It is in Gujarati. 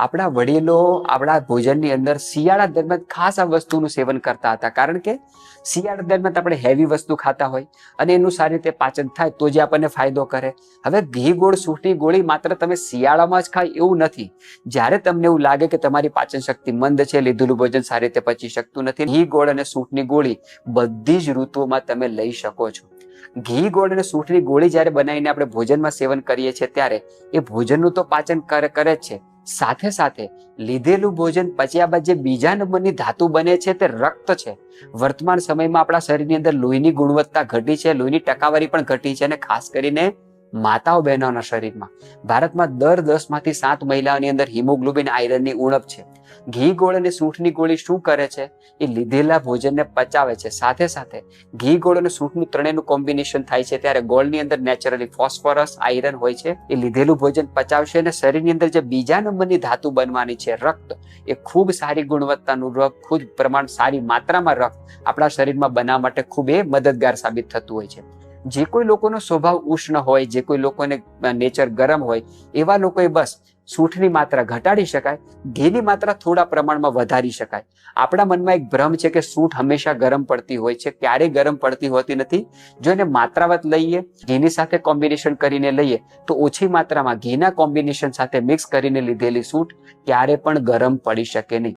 આપણા વડીલો, આપણા ભોજનની અંદર શિયાળા દરમિયાન ખાસ આ વસ્તુનું સેવન કરતા હતા. કારણ કે શિયાળા દરમિયાન આપણે હેવી વસ્તુ ખાતા હોય અને એનું સારી રીતે પાચન થાય તો જે આપણને ફાયદો કરે. હવે ઘી ગોળ સૂટની ગોળી માત્ર તમે શિયાળામાં જ ખાય એવું નથી. જ્યારે તમને એવું લાગે કે તમારી પાચન શક્તિ મંદ છે, લીધેલું ભોજન સારી રીતે પચી શકતું નથી, ઘી ગોળ અને સૂટની ગોળી બધી જ ઋતુઓમાં તમે લઈ શકો છો. ઘી ગોળ અને સૂંઠની ગોળી જ્યારે બનાવીને આપણે ભોજનમાં સેવન કરીએ છીએ ત્યારે એ ભોજનનું તો પાચન કરે જ છે. સાથે સાથે લીધેલું ભોજન પચ્યા બાદ જે બીજા નંબરની ધાતુ બને છે તે રક્ત છે. વર્તમાન સમયમાં આપણા શરીરની અંદર લોહીની ગુણવત્તા ઘટી છે, લોહીની ટકાવારી પણ ઘટી છે અને ખાસ કરીને માતાઓ બહેનોના શરીરમાં. ભારતમાં દર દસમાંથી સાત મહિલાઓની અંદર હિમોગ્લોબિન આયરનની ઉણપ છે. ઘી ગોળ અને સૂંઠની ગોળી શું કરે છે? એ લીધેલા ભોજનને પચાવે છે. સાથે સાથે ઘી ગોળ અને સૂંઠનું ત્રણેયનું કોમ્બિનેશન થાય છે. ત્યારે ગોળની અંદર નેચરલી ફોસ્ફરસ આયરન હોય છે. એ લીધેલું ભોજન પચાવશે અને શરીરની અંદર જે બીજા નંબરની ધાતુ બનવાની છે, રક્ત, એ ખૂબ સારી ગુણવત્તાનું રક્ત ખૂબ પ્રમાણ સારી માત્રામાં રક્ત આપણા શરીરમાં બનાવવા માટે ખૂબ એ મદદગાર સાબિત થતું હોય છે. જે કોઈ લોકોનો સ્વભાવ ઉષ્ણ હોય, જે કોઈ લોકોને નેચર ગરમ હોય, એવા લોકોએ બસ સૂંઠની માત્રા ઘટાડી શકાય, ઘીની માત્રા થોડા પ્રમાણમાં વધારી શકાય. આપણા મનમાં એક ભ્રમ છે કે સૂંઠ હંમેશા ગરમ પડતી હોય છે. ક્યારેય ગરમ પડતી હોતી નથી? જો એને માત્રાવત લઈએ, ઘીની સાથે કોમ્બિનેશન કરીને લઈએ, તો ઓછી માત્રામાં ઘીના કોમ્બિનેશન સાથે મિક્સ કરીને લીધેલી સૂંઠ ક્યારે પણ ગરમ પડી શકે નહીં.